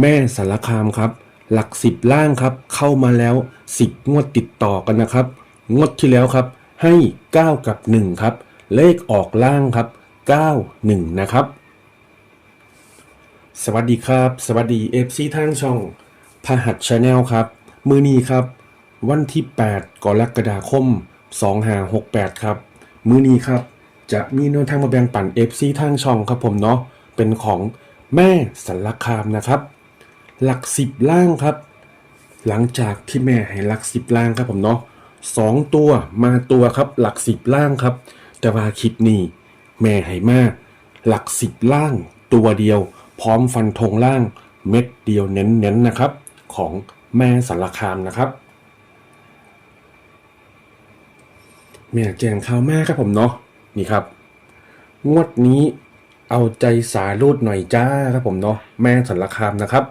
แม่สารคามครับ หลักสิบล่างครับ เข้ามาแล้วสิบงวดติดต่อกันนะครับ งวดที่แล้วครับ ให้ 9 กับ 1 ครับ เลขออกล่างครับ 9 1 นะครับ สวัสดีครับ สวัสดี FC ทางช่องพหัสชาแนลครับ มือนี้ครับ วันที่ 8กรกฎาคม2568 ครับ มือนี้ครับ จะมีแนวทางมาแบ่งปัน FC ทางช่องครับผมเนาะเป็นของแม่สารคามนะครับ หลักสิบล่างครับ หลังจากที่แม่ให้หลักสิบล่างครับผมเนาะสองตัวมาตัวครับหลักสิบล่างครับ แต่ว่าคลิปนี้แม่ให้มาหลักสิบล่างตัวเดียว พร้อมฟันธงล่างเม็ดเดียวเน้นๆนะครับ ของแม่สารคามนะครับ แม่แจ้งข่าวแม่ครับผมเนาะนี่ครับ งวดนี้เอาใจสายรูดหน่อยจ้าครับผมเนาะแม่สารคามนะครับ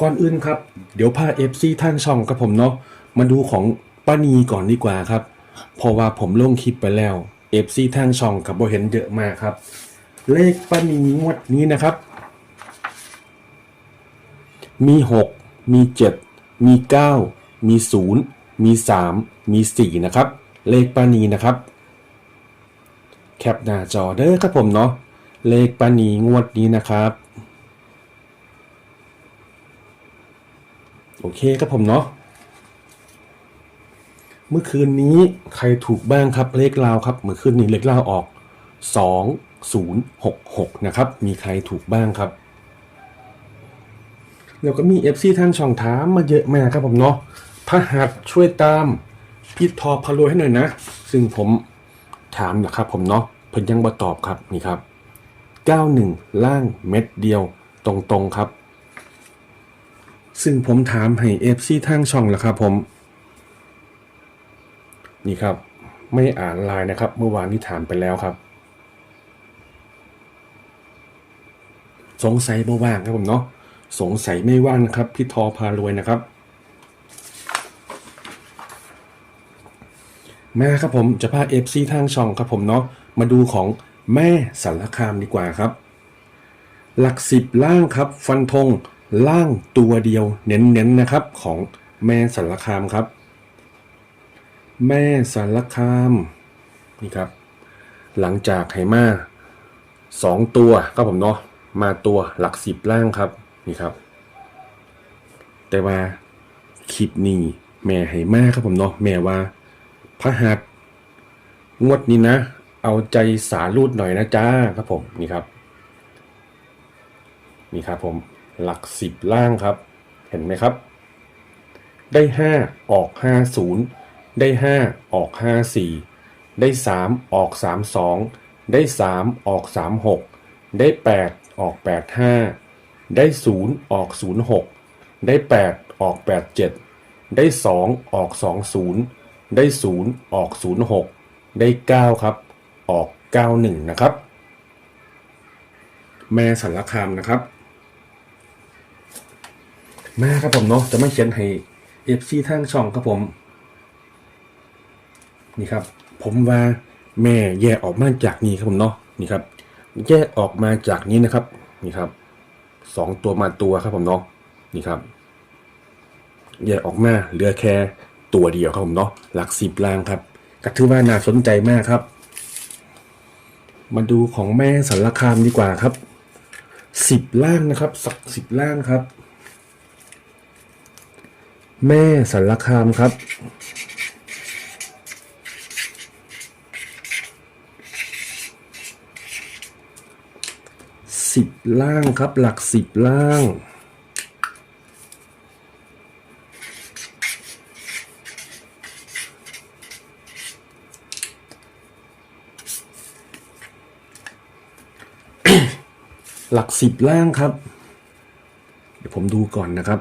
ก่อนอื่นครับ เดี๋ยวพาเอฟซีท่านช่องกับผมเนาะมาดูของป้านีก่อนดีกว่าครับ เพราะว่าผมลงคลิปไปแล้วเอฟซีท่านช่องกับโบเห็นเยอะมากครับ เลขป้านีงวดนี้นะครับ มี6มี7มี9มี0มี3มี4นะครับ เลขป้านีนะครับแคปหน้าจอเด้อครับผมเนาะเลขป้านีงวดนี้นะครับ โอเคครับผมเนาะเมื่อคืนนี้ใครถูกบ้างครับเลขลาวครับ เมื่อคืนนี้เลขลาวออก 2066 นะครับ มีใครถูกบ้างครับแล้วก็มี FC ท่านช่องถามมาเยอะมากครับผมเนาะพระหัสช่วยตามพี่ทอพารวยให้หน่อยนะ ซึ่งผมถามนะครับผมเนาะเพิ่นยังบ่ตอบครับนี่ครับ 91 ล่างเม็ดเดียวตรงๆครับ ซึ่งผมถามให้เอฟซีทางช่องแล้วครับผม นี่ครับ ไม่อ่านไลน์นะครับ เมื่อวานที่ถามไปแล้วครับ สงสัยบ่ว่างครับผมเนาะสงสัยไม่ว่างนะครับ พี่ทอพารวยนะครับ มาครับผมจะพาเอฟซีทางช่องครับผมเนาะมาดูของแม่สารคามดีกว่าครับ หลักสิบล่างครับ ฟันธง ล่างตัวเดียวเน้นๆนะครับของแม่สารคามครับ แม่สารคามนี่ครับ หลังจากไหมาสองตัวครับผมเนาะมาตัวหลักสิบล่างครับนี่ครับ แต่ว่าคลิปนี้แม่ให้มาครับผมเนาะแม่ว่าพระหัสงวดนี้นะ เอาใจสารูดหน่อยนะจ้าครับผมนี่ครับ นี่ครับผม หลักสิบล่างครับ เห็นไหมครับ ได้ห้าออกห้าศูนย์ได้ห้าออกห้าสี่ได้สามออกสามสองได้สามออกสามหกได้แปดออกแปดห้าได้ศูนย์ออกศูนย์หกได้แปดออกแปดเจ็ดได้สองออกสองศูนย์ได้ศูนย์ออกศูนย์หกได้เก้าครับ ออกเก้าหนึ่งนะครับ แม่สารคามนะครับ มาครับผมเนาะจะไม่เขียนให้เอฟซีทางช่องครับผม นี่ครับ ผมว่าแม่แยกออกมาจากนี้ครับผมเนาะนี่ครับ แยกออกมาจากนี้นะครับ นี่ครับสองตัวมาตัวครับผมเนาะนี่ครับ แยกออกมาเหลือแค่ตัวเดียวครับผมเนาะหลักสิบล่างครับก็ถือว่าน่าสนใจมากครับ มาดูของแม่สารคามดีกว่าครับสิบล่างนะครับ สักสิบล่างครับ แม่สารคามครับ สิบล่างครับ หลักสิบล่าง หลักสิบล่างครับ เดี๋ยวผมดูก่อนนะครับ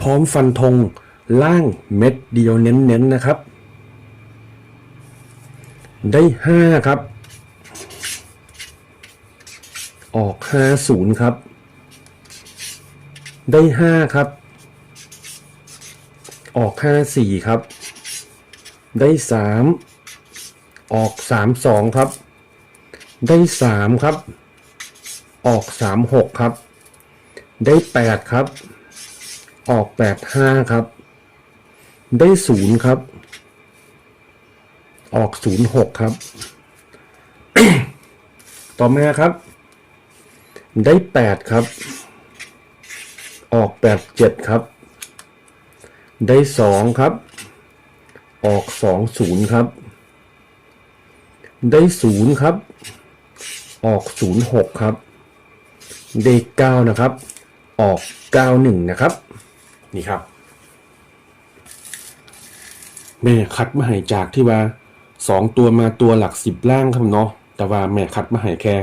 พร้อมฟันธงล่างเม็ดเดียวเน้นๆนะครับ ได้ห้าครับ ออกห้าศูนย์ครับ ได้ห้าครับ ออกห้าสี่ครับ ได้สามออกสามสองครับ ได้สามครับ ออกสามหกครับ ได้แปดครับ ออกแปดห้าครับ ได้ศูนย์ครับ ออกศูนย์หกครับ ต่อมาครับ ได้แปดครับ ออกแปดเจ็ดครับ ได้สองครับ ออกสองศูนย์ครับ ได้ศูนย์ครับ ออกศูนย์หกครับ ได้เก้านะครับออกเก้าหนึ่งนะครับ นี่ครับ แม่คัดมาให้จากที่ว่าสองตัวมาตัวหลักสิบล่างครับเนาะแต่ว่าแม่คัดมาให้แค่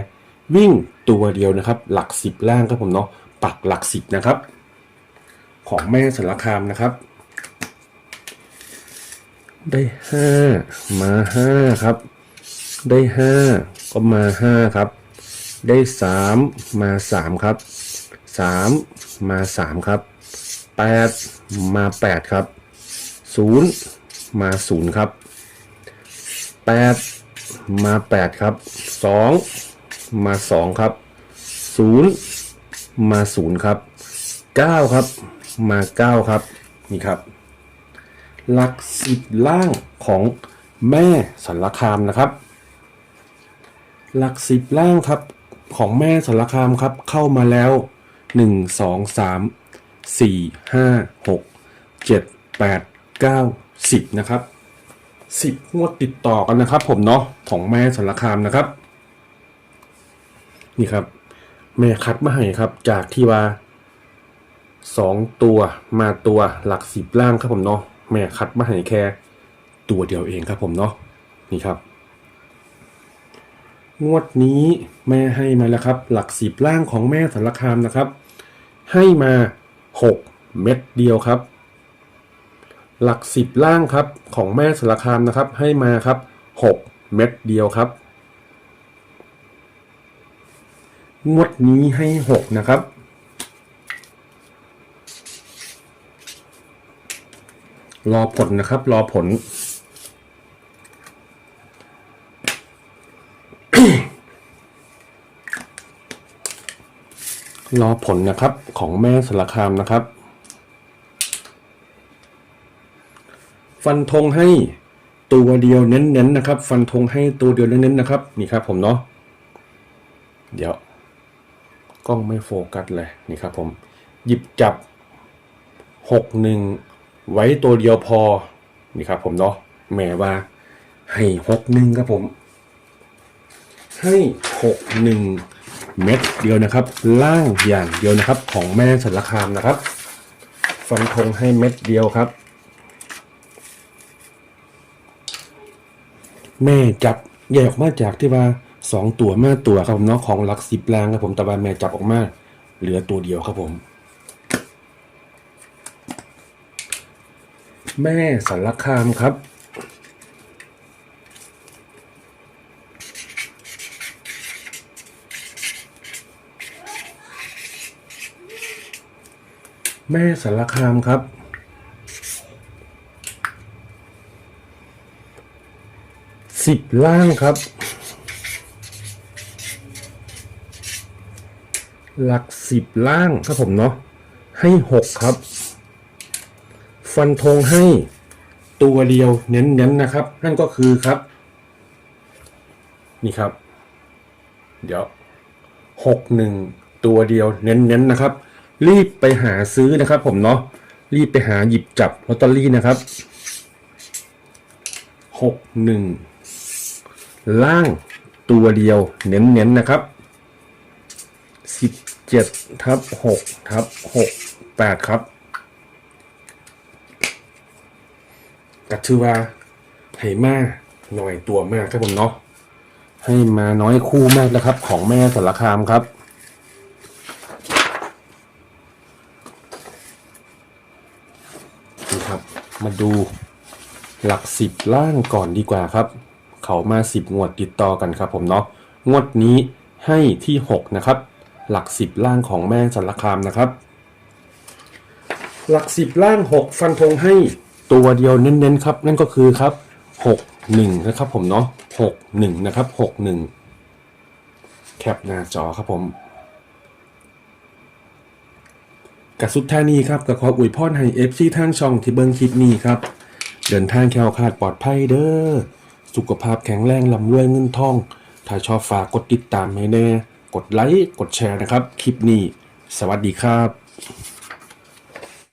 วิ่งตัวเดียวนะครับ หลักสิบล่างครับผมเนาะปักหลักสิบนะครับ ของแม่สารคามนะครับ ได้ห้ามาห้าครับ ได้ห้าก็มาห้าครับ ได้สามมาสามครับสามมาสามครับ แปดมาแปดครับศูนย์มาศูนย์ครับแปดมาแปดครับสองมาสองครับศูนย์มาศูนย์ครับเก้าครับ มาเก้าครับ นี่ครับ หลักสิบล่างของแม่สารคามนะครับ หลักสิบล่างครับของแม่สารคามครับ เข้ามาแล้วหนึ่ง สี่ห้าหกเจ็ดแปดเก้าสิบนะครับสิบงวดติดต่อกันนะครับ ผมเนาะของแม่สารคามนะครับ นี่ครับแม่คัดมาให้ครับ จากที่ว่าสองตัวมาตัวหลักสิบล่างครับผมเนาะแม่คัดมาให้แค่ตัวเดียวเองครับผมเนาะนี่ครับ งวดนี้แม่ให้มาแล้วครับ หลักสิบล่างของแม่สารคามนะครับ ให้มา หกเม็ดเดียวครับ หลักสิบล่างครับของแม่สารคามนะครับ ให้มาครับหกเม็ดเดียวครับ งวดนี้ให้หกนะครับรอผลนะครับ รอผล รอผลนะครับของแม่สารคามนะครับ ฟันธงให้ตัวเดียวเน้นๆนะครับ ฟันธงให้ตัวเดียวเน้นๆนะครับ นี่ครับผมเนาะเดี๋ยวกล้องไม่โฟกัสเลยนี่ครับผมหยิบจับหกหนึ่งไว้ตัวเดียวพอนี่ครับผมเนาะแม่ว่าให้หกหนึ่งครับผม ให้หกหนึ่ง เม็ดเดียวนะครับ ล่างอย่างเดียวนะครับ ของแม่สารคามนะครับฟันธงให้เม็ดเดียวครับ แม่จับแยกออกมาจากที่ว่าสองตัวแม่ตัวครับผมเนาะของหลักสิบลางครับผมแต่ว่าแม่จับออกมาเหลือตัวเดียวครับผม แม่สารคามครับ แม่สารคามครับ สิบล่างครับ หลักสิบล่างครับผมเนาะ ให้หกครับ ฟันธงให้ตัวเดียวเน้นๆนะครับ นั่นก็คือครับ นี่ครับ เดี๋ยวหกหนึ่งตัวเดียวเน้นๆนะครับ รีบไปหาซื้อนะครับ ผมเนาะรีบไปหาหยิบจับลอตเตอรี่นะครับหกหนึ่งล่างตัวเดียวเน้นๆนะครับสิบเจ็ดทับหกทับหกแปดครับกัชื่อว่าให้มาหน่อยตัวมากครับผมเนาะให้มาน้อยคู่มากนะครับ ของแม่สารคามครับ นี่ครับ มาดูหลักสิบล่างก่อนดีกว่าครับ เขามาสิบงวดติดต่อกันครับผมเนาะงวดนี้ให้ที่หกนะครับ หลักสิบล่างของแม่สารคามนะครับ หลักสิบล่างหกฟันธงให้ตัวเดียวเน้นๆครับ นั่นก็คือครับหกหนึ่งนะครับผมเนาะหกหนึ่งนะครับหกหนึ่งแคปหน้าจอครับผม กับสุดท้ายนี้ครับกับขออวยพรให้ FC ทางช่องที่เบิ้งคลิปนี้ครับ เดินทางแคล้วคลาดปลอดภัยเด้อสุขภาพแข็งแรงลำรวยเงินทอง ถ้าชอบฝากกดติดตามให้แน่ กดไลค์กดแชร์นะครับ คลิปนี้ สวัสดีครับ